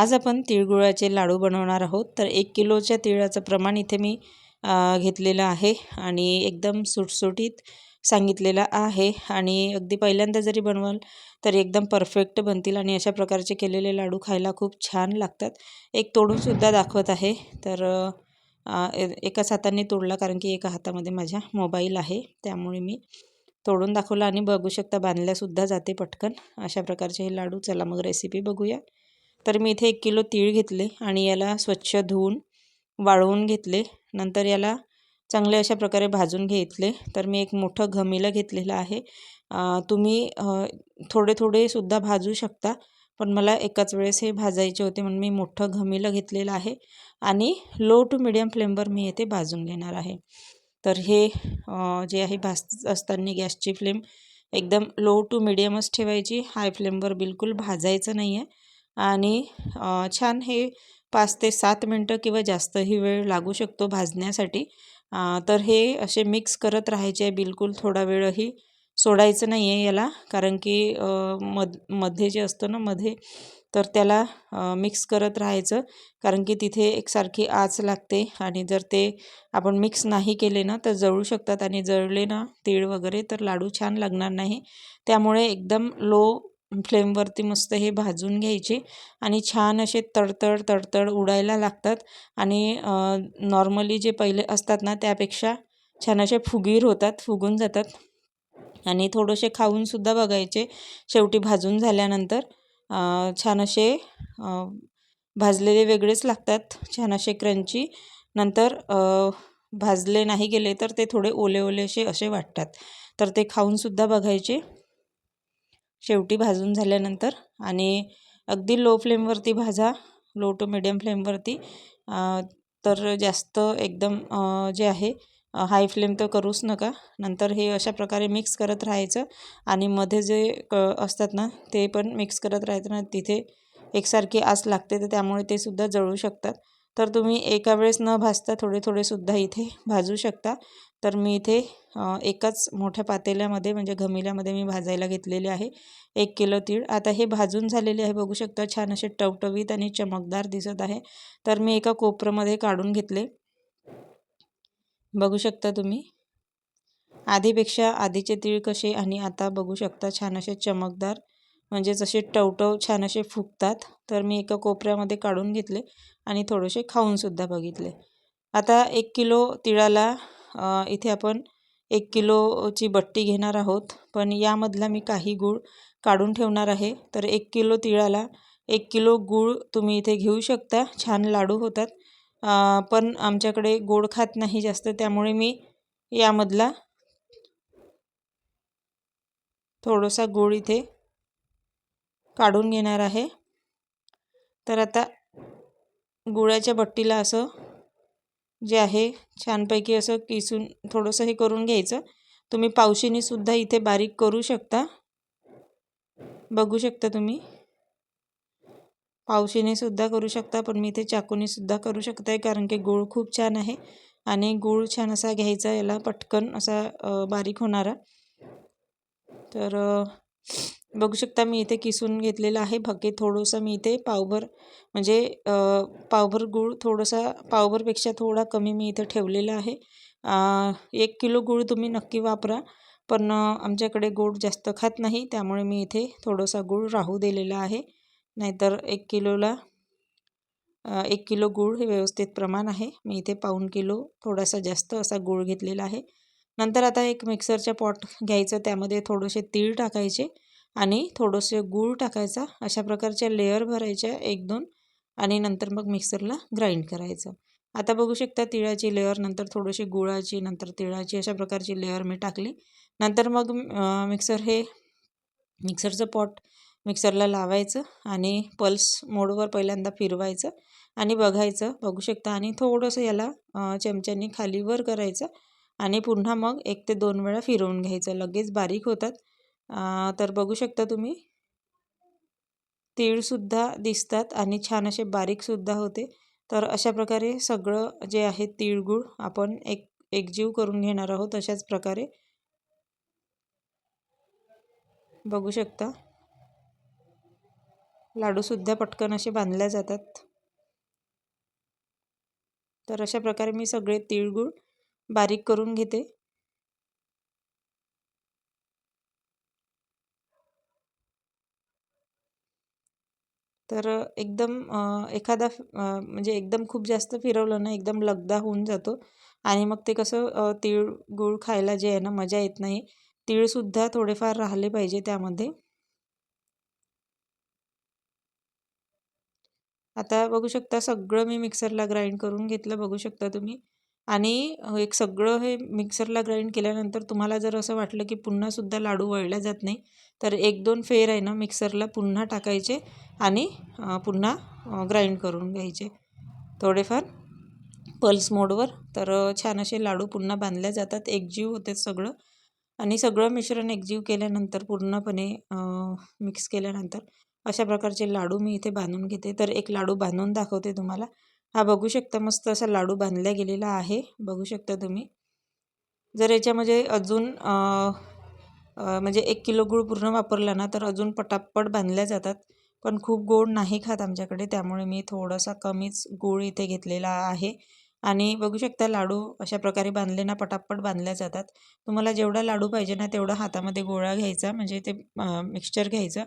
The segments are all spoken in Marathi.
आज आपण तिळगुळाचे लाडू बनवणार आहोत. तर एक किलोच्या तिळाचं प्रमाण इथे मी घेतलेलं आहे आणि एकदम सुटसुटीत सांगितलेलं आहे. आणि अगदी पहिल्यांदा जरी बनवाल तरी एकदम परफेक्ट बनतील आणि अशा प्रकारचे केलेले लाडू खायला खूप छान लागतात. एक तोडूनसुद्धा दाखवत आहे. तर एकाच हाताने तोडला कारण की एका हातामध्ये माझ्या मोबाईल आहे. त्यामुळे मी तोडून दाखवलं आणि बघू शकता बांधल्यासुद्धा जाते पटकन. अशा प्रकारचे हे लाडू. चला मग रेसिपी बघूया. तर मी इथे एक किलो तीळ घेतले आणि याला स्वच्छ धुवून वाळवून घेतले. नंतर याला चांगले अशा प्रकारे भाजून घेतले. तर मी एक मोठं घमीला घेतलेलं आहे. तुम्ही थोडे थोडे सुद्धा भाजू शकता पण मला एकाच वेळेस हे भाजायचे होते म्हणून मी मोठं घमीला घेतलेलं आहे आणि लो टू मिडियम फ्लेमवर मी येथे भाजून घेणार आहे. तर हे जे आहे भाज असताना गॅसची फ्लेम एकदम लो टू मिडियमच ठेवायची. हाय फ्लेमवर बिलकुल भाजायचं नाही आहे आणि छान हे पाच ते सात मिनटं किंवा जास्तही वेळ लागू शकतो भाजण्यासाठी. तर हे असे मिक्स करत राहायचे आहे. बिलकुल थोडा वेळही सोडायचं नाही आहे याला. कारण की मधमध्ये जे असतं ना मध्ये तर त्याला मिक्स करत राहायचं. कारण की तिथे एकसारखी आच लागते आणि जर ते आपण मिक्स नाही केले ना तर जळू शकतात. आणि जळले ना तीळ वगैरे तर लाडू छान लागणार नाही. त्यामुळे एकदम लो फ्लेमवरती मस्त हे भाजून घ्यायचे आणि छान असे तडतड तडतड उडायला लागतात. आणि नॉर्मली जे पहिले असतात ना त्यापेक्षा छान असे फुगीर होतात फुगून जातात. आणि थोडेसे खाऊनसुद्धा बघायचे. शेवटी भाजून झाल्यानंतर छान असे भाजलेले वेगळेच लागतात. छान असे क्रंची नंतर भाजले नाही गेले तर ते थोडे ओले ओले असे असे वाटतात. तर ते खाऊनसुद्धा बघायचे. शेवटी भाजून झाल्यानंतर आणि अगदी लो फ्लेमवरती भाजा लो टू मिडियम फ्लेमवरती तर जास्त एकदम जे आहे हाय फ्लेम तर करूच नका. नंतर हे अशा प्रकारे मिक्स करत राहायचं आणि मध्ये जे क असतात ना ते पण मिक्स करत राहायचं ना तिथे एकसारखी आस लागते तर त्यामुळे ते सुद्धा जळू शकतात. तर तुम्ही एका वेळेस न भाजता थोडे थोडेसुद्धा इथे भाजू शकता. तर मी इथे एकाच मोठ्या पातेल्यामध्ये म्हणजे घमिल्यामध्ये मी भाजायला घेतलेले आहे. एक किलो तीळ. आता हे भाजून झालेले आहे. बघू शकता छान असे टवटवीत आणि चमकदार दिसत आहे. तर मी एका कोपरामध्ये काढून घेतले. बघू शकता तुम्ही. आधीपेक्षा आधीचे तीळ कसे आणि आता बघू शकता छान असे चमकदार म्हणजे जसे टवटव छान असे फुगतात तर मी एका कोपऱ्यामध्ये काढून घेतले आणि थोडेसे खाऊनसुद्धा बघितले. आता एक किलो तिळाला इथे आपण एक किलोची बट्टी घेणार आहोत पण यामधला मी काही गूळ काढून ठेवणार आहे. तर एक किलो तिळाला एक किलो गूळ तुम्ही इथे घेऊ शकता छान लाडू होतात. पण आमच्याकडे गोड खात नाही जास्त त्यामुळे मी यामधला थोडासा गूळ इथे काढून घेणार आहे. तर आता गुळाच्या बट्टीला असं जे आहे छानपैकी असं किसून थोडंसं हे करून घ्यायचं. तुम्ही पावशीनीसुद्धा इथे बारीक करू शकता. बघू शकता तुम्ही. पावशीनेसुद्धा करू शकता पण मी इथे चाकूनीसुद्धा करू शकताय कारण की गूळ खूप छान आहे. आणि गूळ छान असा घ्यायचा याला पटकन असा बारीक होणारा. तर बघू शकता मी इथे किसून घेतलेलं आहे. भके थोडंसं मी इथे पावभर म्हणजे पावभर गूळ थोडंसा पावभरपेक्षा थोडा कमी मी इथे ठेवलेला आहे. एक किलो गूळ तुम्ही नक्की वापरा पण आमच्याकडे गोड जास्त खात नाही त्यामुळे मी इथे थोडासा गूळ राहू दिलेला आहे. नाहीतर एक किलोला एक किलो गूळ हे व्यवस्थित प्रमाण आहे. मी इथे पाऊण किलो थोडासा जास्त असा गूळ घेतलेला आहे. नंतर आता एक मिक्सरच्या पॉट घ्यायचं त्यामध्ये थोडेसे तीळ टाकायचे. आणि थोडंसे गूळ टाकायचा. अशा प्रकारच्या लेअर भरायच्या एक दोन आणि नंतर मग मिक्सरला ग्राइंड करायचं. आता बघू शकता तिळाची लेअर नंतर थोडीशी गुळाची नंतर तिळाची अशा प्रकारची लेअर मी टाकली. नंतर मग मिक्सर हे मिक्सरचं पॉट मिक्सरला लावायचं आणि पल्स मोडवर पहिल्यांदा फिरवायचं आणि बघायचं. बघू शकता आणि थोडंसं याला चमच्यानी खाली वर करायचं आणि पुन्हा मग एक ते दोन वेळा फिरवून घ्यायचं. लगेच बारीक होतात. तर बघू शकता तुम्ही. तीळसुद्धा दिसतात आणि छान असे बारीकसुद्धा होते. तर अशा प्रकारे सगळं जे आहे तिळगुळ आपण एक एकजीव करून घेणार आहोत अशाच प्रकारे. बघू शकता. लाडूसुद्धा पटकन असे बांधल्या जातात. तर अशा प्रकारे मी सगळे तिळगुळ बारीक करून घेते. तर एकदम एखादा म्हणजे एकदम खूप जास्त फिरवलं ना एकदम लगदा होऊन जातो. आणि मग ते कसं तीळ गूळ खायला जे आहे ना मजा येत नाही. तीळसुद्धा थोडेफार राहिले पाहिजे त्यामध्ये. आता बघू शकता सगळं मी मिक्सरला ग्राइंड करून घेतलं. बघू शकता तुम्ही. आणि एक सगळं हे मिक्सरला ग्राइंड केल्यानंतर तुम्हाला जर असं वाटलं की पुन्हासुद्धा लाडू वळल्या जात नाही तर एक दोन फेर आहे ना मिक्सरला पुन्हा टाकायचे आणि पुन्हा ग्राइंड करून घ्यायचे. थोडेफार पल्स मोडवर तर छान असे लाडू पुन्हा बांधल्या जातात एकजीव होते सगळं. आणि सगळं मिश्रण एकजीव केल्यानंतर पूर्णपणे मिक्स केल्यानंतर अशा प्रकारचे लाडू मी इथे बांधून घेते. तर एक लाडू बांधून दाखवते तुम्हाला. हा बघू शकता मस्त असा लाडू बांधला गेलेला आहे. बघू शकता तुम्ही. जर याच्यामध्ये अजून म्हणजे एक किलो गूळ पूर्ण वापरला ना तर अजून पटापट बांधल्या जातात. पण खूप गोड नाही खात आमच्याकडे त्यामुळे मी थोडासा कमीच गूळ इथे घेतलेला आहे. आणि बघू शकता लाडू अशा प्रकारे बांधले ना पटापट बांधल्या जातात. तुम्हाला जेवढा लाडू पाहिजे ना तेवढा हातामध्ये गोळा घ्यायचा म्हणजे ते मिक्सचर घ्यायचं.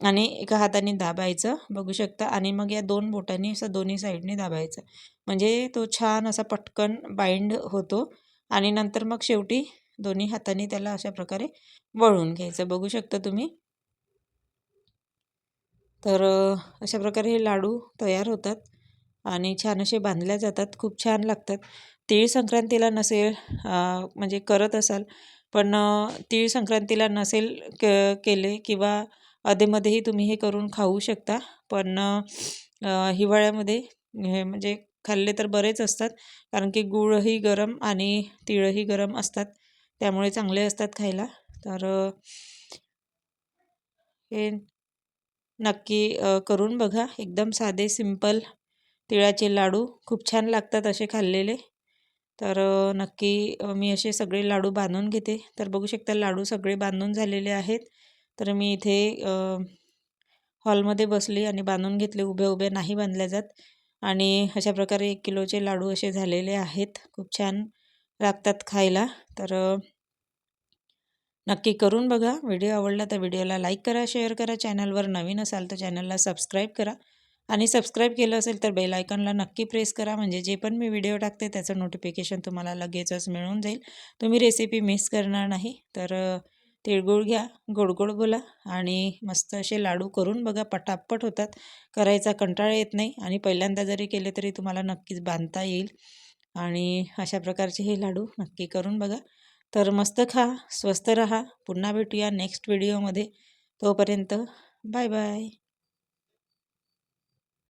आणि एका हाताने दाबायचं बघू शकता. आणि मग या दोन बोटांनी असं दोन्ही साईडने दाबायचं. म्हणजे तो छान असा पटकन बाइंड होतो. आणि नंतर मग शेवटी दोन्ही हाताने त्याला अशा प्रकारे वळून घ्यायचं. बघू शकता तुम्ही. तर अशा प्रकारे हे लाडू तयार होतात. आणि छान असे बांधल्या जातात. खूप छान लागतात. तीळ संक्रांतीला नसेल म्हणजे करत असाल पण तीळ संक्रांतीला नसेल क केले किंवा अधेमध्येही तुम्ही हे करून खाऊ शकता. पण हिवाळ्यामध्ये हे म्हणजे खाल्ले तर बरेच असतात. कारण की गूळही गरम आणि तिळही गरम असतात. त्यामुळे चांगले असतात खायला. तर हे नक्की करून बघा. एकदम साधे सिंपल तिळाचे लाडू. खूप छान लागतात असे खाल्लेले. तर नक्की मी असे सगळे लाडू बांधून घेते. तर बघू शकता लाडू सगळे बांधून झालेले आहेत. तर मी इथे हॉलमध्ये बसली आणि बांधून घेतले उभे उभे नाही बांधल्या जात. आणि अशा प्रकारे एक किलोचे लाडू असे झालेले आहेत. खूप छान लागतात खायला. तर नक्की करून बघा. व्हिडिओ आवडला तर व्हिडिओला लाईक करा शेअर करा. चॅनलवर नवीन असाल तर चॅनलला सबस्क्राईब करा. आणि सबस्क्राईब केलं असेल तर बेल आयकॉनला नक्की प्रेस करा. म्हणजे जे पण मी व्हिडिओ टाकते त्याचं नोटिफिकेशन तुम्हाला लगेचच मिळून जाईल. तुम्ही रेसिपी मिस करणार नाही. तर तिळगुळ घ्या गोड गोड बोला आणि मस्त असे लाडू करून बघा पटापट होतात. करायचा कंटाळा येत नाही आणि पहिल्यांदा जरी केले तरी तुम्हाला नक्कीच बांधता येईल. आणि अशा प्रकारचे हे लाडू नक्की करून बघा. तर मस्त खा स्वस्त रहा. पुन्हा भेटूया नेक्स्ट व्हिडिओमध्ये. तोपर्यंत बाय बाय